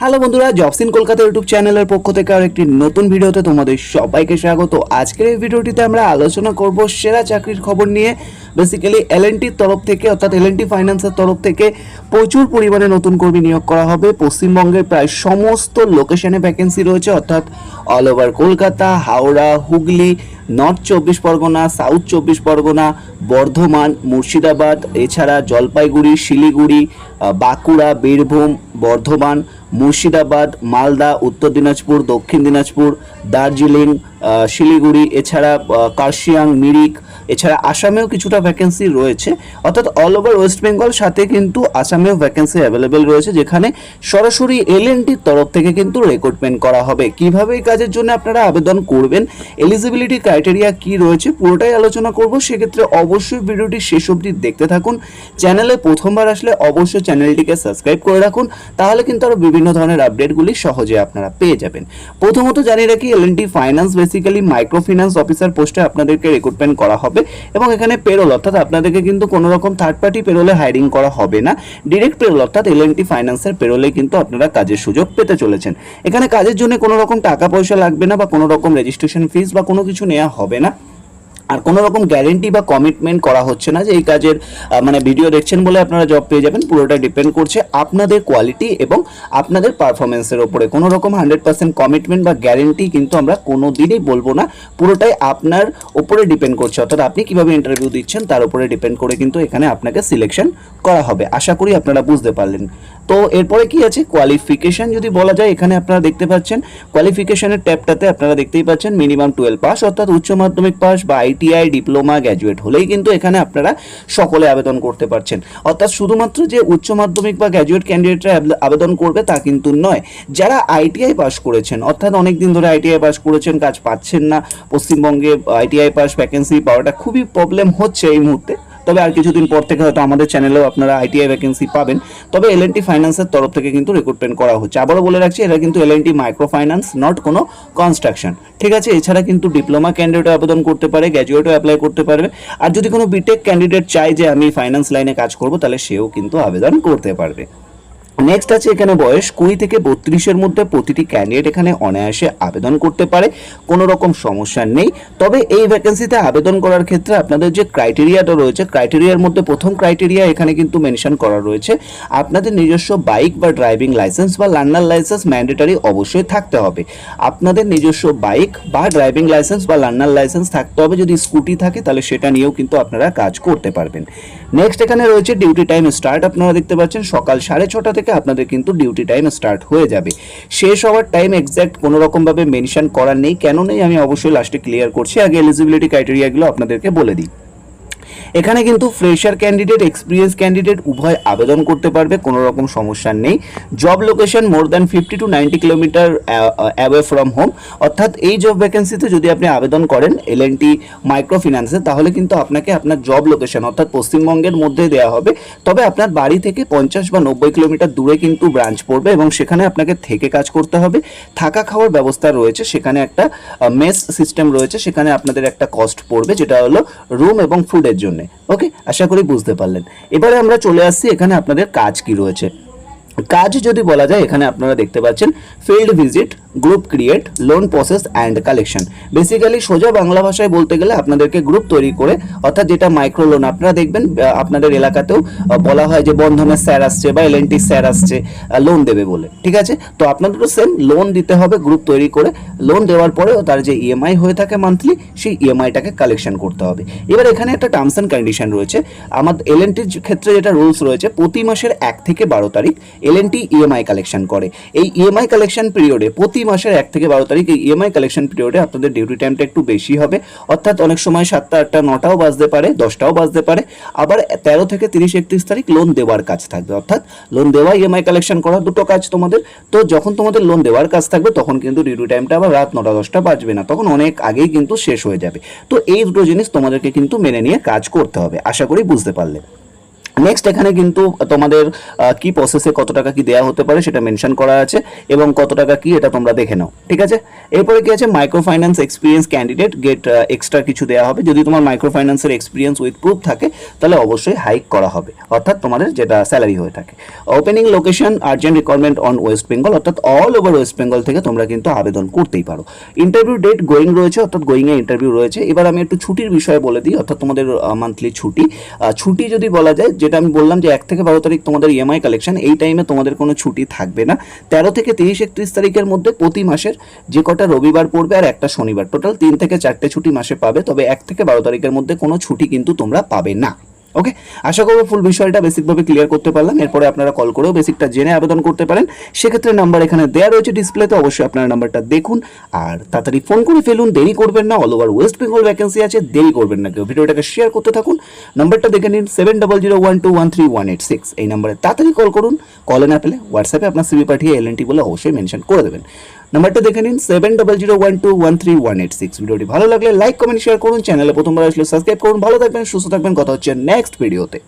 Hello বন্ধুরা jobs in Kolkata YouTube চ্যানেলের পক্ষ থেকে আর একটি নতুন ভিডিওতে তোমাদের সবাইকে স্বাগত। আজকের এই ভিডিওটিতে আমরা আলোচনা করব সেরা চাকরির খবর নিয়ে। বেসিক্যালি এলএনটির তরফ থেকে, অর্থাৎ এলএনটি ফাইন্যান্সের তরফ থেকে প্রচুর পরিমাণে নতুন কর্মী নিয়োগ করা হবে। পশ্চিমবঙ্গের প্রায় সমস্ত লোকেশনে ভ্যাকেন্সি রয়েছে, অর্থাৎ all over Kolkata, Howrah, Hooghly north চব্বিশ পরগনা সাউথ চব্বিশ পরগনা, বর্ধমান, মুর্শিদাবাদ, এছাড়া জলপাইগুড়ি, শিলিগুড়ি বাঁকুড়া, বীরভূম, বর্ধমান মুর্শিদাবাদ মালদা উত্তর দিনাজপুর দক্ষিণ দিনাজপুর দার্জিলিং শিলিগুড়ি, এছাড়া কার্শিয়াং, মিরিক, এছাড়া আসামেও কিছুটা ভ্যাকেন্সি রয়েছে। অর্থাৎ অল ওভার ওয়েস্ট বেঙ্গল সাথে কিন্তু আসামেও ভ্যাকেন্সি অ্যাভেলেবেল রয়েছে, যেখানে সরাসরি এলএনটির তরফ থেকে কিন্তু রেক্রুটমেন্ট করা হবে। কীভাবে এই কাজের জন্য আপনারা আবেদন করবেন? এলিজিবিলিটি ক্রাইটেরিয়া কি রয়েছে? পুরোটাই আলোচনা করব। সেক্ষেত্রে অবশ্যই ভিডিওটি শেষ অবধি দেখতে থাকুন। চ্যানেলে প্রথমবার আসলে অবশ্যই চ্যানেলটিকে সাবস্ক্রাইব করে রাখুন। তাহলে কিন্তু আরও বিভিন্ন ধরনের আপডেটগুলি সহজে আপনারা পেয়ে যাবেন। প্রথমত জানিয়ে রাখি LNT finance basically micro finance officer পোস্টে আপনাদেরকে রিক্রুটমেন্ট করা হবে এবং এখানে পেরোল অর্থাৎ আপনাদেরকে কিন্তু কোনো রকম থার্ড পার্টি পেরোলে হায়ারিং করা হবে না। ডিরেক্ট পেরোল অর্থাৎ এল এন টি ফাইন্যান্সের পেরোলে কিন্তু আপনারা কাজের সুযোগ পেতে চলেছেন। এখানে কাজের জন্য কোনো রকম টাকা পয়সা লাগবে না বা কোনো রকম রেজিস্ট্রেশন ফিস বা কোনো কিছু নেওয়া হবে না। আর কোনো রকম গ্যারেন্টি বা কমিটমেন্ট করা হচ্ছে না যে এই কাজের মানে ভিডিও দেখছেন বলে আপনারা জব পেয়ে যাবেন। পুরোটা ডিপেন্ড করছে আপনাদের কোয়ালিটি এবং আপনাদের পারফরমেন্সের ওপরে কোনো রকম হান্ড্রেড পার্সেন্ট কমিটমেন্ট বা গ্যারেন্টি কিন্তু আমরা কোনো দিনই বলব না। পুরোটাই আপনার ওপরে ডিপেন্ড করছে। অর্থাৎ আপনি কীভাবে ইন্টারভিউ দিচ্ছেন তার উপরে ডিপেন্ড করে কিন্তু এখানে আপনাকে সিলেকশন করা হবে। আশা করি আপনারা বুঝতে পারলেন। তো এরপরে কি আছে? কোয়ালিফিকেশন যদি বলা যায়, এখানে আপনারা দেখতে পাচ্ছেন। কোয়ালিফিকেশনের ট্যাবটাতে আপনারা দেখতেই পাচ্ছেন মিনিমাম টুয়েলভ পাস অর্থাৎ উচ্চ মাধ্যমিক পাস বা আইটিআই ডিপ্লোমা গ্র্যাজুয়েট হলেই কিন্তু এখানে আপনারা সকলে আবেদন করতে পারছেন। অর্থাৎ শুধুমাত্র যে উচ্চ মাধ্যমিক বা গ্র্যাজুয়েট ক্যান্ডিডেটরা আবেদন করবে তা কিন্তু নয়, যারা আইটিআই পাস করেছেন, অর্থাৎ অনেক দিন ধরে আইটিআই পাস করেছেন, কাজ পাচ্ছেন না, পশ্চিমবঙ্গে আইটিআই পাস ভ্যাকেন্সি পাওয়াটা খুবই প্রবলেম হচ্ছে এই মুহূর্তে। তবে আর কিছুদিন পর থেকে হয়তো আমাদের চ্যানেলেও আপনারা আইটিআই ভ্যাকেন্সি পাবেন। তবে এল ফাইন্যান্সের তরফ থেকে কিন্তু রিক্রুটমেন্ট করা হচ্ছে। আবারও বলে রাখছি এটা কিন্তু এল মাইক্রো ফাইন্যান্স নট কোনো কনস্ট্রাকশন ঠিক আছে, এছাড়া কিন্তু ডিপ্লোমা ক্যান্ডিডেটও আবেদন করতে পারে গ্র্যাজুয়েটও অ্যাপ্লাই করতে পারবে। আর যদি কোনো বিটেক ক্যান্ডিডেট চায় যে আমি ফাইন্যান্স লাইনে কাজ করব, তাহলে সেও কিন্তু আবেদন করতে পারবে। নেক্সট আছে এখানে বয়স কুড়ি থেকে বত্রিশের মধ্যে প্রতিটি ক্যান্ডিডেট এখানে অনায়াসে আবেদন করতে পারে, কোনো রকম সমস্যা নেই। তবে এই ভ্যাকেন্সিতে আবেদন করার ক্ষেত্রে আপনাদের যে ক্রাইটেরিয়াটা রয়েছে ক্রাইটেরিয়ার মধ্যে প্রথম ক্রাইটেরিয়া এখানে কিন্তু মেনশন করা রয়েছে। আপনাদের নিজস্ব বাইক বা ড্রাইভিং লাইসেন্স বা লার্নার লাইসেন্স ম্যান্ডেটারি অবশ্যই থাকতে হবে। আপনাদের নিজস্ব বাইক বা ড্রাইভিং লাইসেন্স বা লার্নার লাইসেন্স থাকতে হবে, যদি স্কুটি থাকে তাহলে সেটা নিয়েও কিন্তু আপনারা কাজ করতে পারবেন। নেক্সট এখানে রয়েছে ডিউটি টাইম স্টার্ট আপনারা দেখতে পাচ্ছেন সকাল সাড়ে ছটা থেকে আপনাদের কিন্তু ডিউটি টাইম স্টার্ট হয়ে যাবে। শেষ হওয়ার টাইম এক্স্যাক্ট কোনো রকমভাবে মেনশন করার নেই। কেন নেই আমি অবশ্যই লাস্টে ক্লিয়ার করছি। আগে এলিজিবিলিটি ক্রাইটেরিয়াগুলো আপনাদেরকে বলে দিই। এখানে কিন্তু ফ্রেশার ক্যান্ডিডেট এক্সপিরিয়েন্স ক্যান্ডিডেট উভয় আবেদন করতে পারবে, কোনো রকম সমস্যা নেই। Job location more than fifty to ninety kilometre away from home অর্থাৎ এই জব ভ্যাকেন্সিতে যদি আপনি আবেদন করেন এল এন টি মাইক্রো ফিন্যান্সে তাহলে কিন্তু আপনাকে আপনার জব লোকেশন অর্থাৎ পশ্চিমবঙ্গের মধ্যে দেওয়া হবে। তবে আপনার বাড়ি থেকে পঞ্চাশ বা নব্বই কিলোমিটার দূরে কিন্তু ব্রাঞ্চ পড়বে এবং সেখানে আপনাকে থেকে কাজ করতে হবে। থাকা খাওয়ার ব্যবস্থা রয়েছে, সেখানে একটা মেস সিস্টেম রয়েছে, সেখানে আপনাদের একটা কস্ট পড়বে, যেটা হলো রুম এবং ফুডের জন্য। ওকে আশা করি বুঝতে পারলেন। এবারে আমরা চলে আসছি, এখানে আপনাদের কাজ কি রয়েছে। কাজ যদি বলা যায়, এখানে আপনারা দেখতে পাচ্ছেন field visit group create loan process and collection basically সোজা বাংলা ভাষায় বলতে গেলে আপনাদেরকে গ্রুপ তৈরি করে, অর্থাৎ যেটা মাইক্রো লোন আপনারা দেখবেন আপনাদের এলাকাতেও বলা হয় যে বন্ধনের স্যার আসছে বা এলএনটি স্যার আসছে লোন দেবে বলে, ঠিক আছে? তো আপনাদেরও সেম লোন দিতে হবে গ্রুপ তৈরি করে লোন দেওয়ার পরেও তার যে ইএমআই হয়ে থাকে মান্থলি সেই ইএমআইটাকে কালেকশন করতে হবে। এবার এখানে একটা টার্মস অ্যান্ড কন্ডিশন রয়েছে। আমাদের এলএনটির ক্ষেত্রে যেটা রুলস রয়েছে, প্রতি মাসের এক থেকে বারো তারিখ এলএনটি ইএমআই কালেকশন করে। এই ইএমআই কালেকশন পিরিয়ডে প্রতি মাসের এক থেকে বারো তারিখ এই ইএমআই কালেকশন পিরিয়ডে আপনাদের ডিউটি টাইমটা একটু বেশি হবে। অর্থাৎ অনেক সময় সাতটা, আটটা, নটাও বাজতে পারে, দশটাও বাজতে পারে। আবার তেরো থেকে তিরিশ, একত্রিশ তারিখ লোন দেওয়ার কাজ থাকবে। অর্থাৎ লোন দেওয়া ইএমআই কালেকশন করা দুটো কাজ তোমাদের। তো যখন তোমাদের লোন দেওয়ার কাজ থাকবে, তখন কিন্তু ডিউটি টাইমটা আবার রাত নটা, দশটা বাজবে না। তখন অনেক আগেই কিন্তু শেষ হয়ে যাবে। তো এই দুটো জিনিস তোমাদেরকে কিন্তু মেনে নিয়ে কাজ করতে হবে। আশা করি বুঝতে পারলে। নেক্সট এখানে কিন্তু তোমাদের কি প্রসেসে কত টাকা কি দেওয়া হতে পারে সেটা মেনশন করা আছে এবং কত টাকা কি এটা তোমরা দেখে নাও, ঠিক আছে? এরপরে কি আছে? Micro finance experience candidate get extra কিছু দেওয়া হবে। যদি তোমার মাইক্রো ফাইন্যান্সের এক্সপিরিয়েন্স উইথ প্রুফ থাকে, তাহলে অবশ্যই হাইক করা হবে, অর্থাৎ তোমাদের যেটা স্যালারি হয়ে থাকে। Opening location urgent requirement on West Bengal অর্থাৎ অল ওভার ওয়েস্ট বেঙ্গল থেকে তোমরা কিন্তু আবেদন করতেই পারো। ইন্টারভিউ ডেট গোয়িং রয়েছে, অর্থাৎ গোয়িং এ ইন্টারভিউ রয়েছে। এবার আমি একটু ছুটির বিষয়ে বলে দিই, অর্থাৎ তোমাদের মান্থলি ছুটি। ছুটি যদি বলা যায় যেটা আমি বললাম যে এক থেকে বারো তারিখ তোমাদের ইএমআই কালেকশন এই টাইমে তোমাদের কোনো ছুটি থাকবে না। তেরো থেকে তিরিশ একত্রিশ তারিখের মধ্যে প্রতি মাসের যে কটা রবিবার পড়বে আর একটা শনিবার। টোটাল তিন থেকে চারটে ছুটি মাসে পাবে, তবে এক থেকে বারো তারিখের মধ্যে কোনো ছুটি কিন্তু তোমরা পাবে না। ওকে আশা করব ফুল বিষয়টা বেসিকভাবে ক্লিয়ার করতে পারলাম। এরপরে আপনারা কল করেও বেসিকটা জেনে আবেদন করতে পারেন। সেক্ষেত্রে নাম্বার এখানে দেওয়া রয়েছে ডিসপ্লেতে অবশ্যই আপনারা নাম্বারটা দেখুন। আর তাড়াতাড়ি ফোন করে ফেলুন, দেরি করবেন না। All over West Bengal vacancy আছে, দেরি করবেন না কেউ। ভিডিওটাকে শেয়ার করতে থাকুন। নাম্বারটা দেখে নিন seven double zero one two one three one eight six এই নাম্বারে তাড়াতাড়ি কল করুন। কলে না পেলে হোয়াটসঅ্যাপে আপনার সিভি পাঠিয়ে এল বলে অবশ্যই মেনশন করে দেবেন। নাম্বারটা দেখে নিন seven double zero one two one three one eight six ভিডিওটি ভালো লাগলে লাইক কমেন্ট শেয়ার করুন চ্যানেলে প্রথমবার আসলে সাবস্ক্রাইব করুন। ভালো থাকবেন, সুস্থ থাকবেন। কথা হচ্ছে নেক্সট ভিডিওতে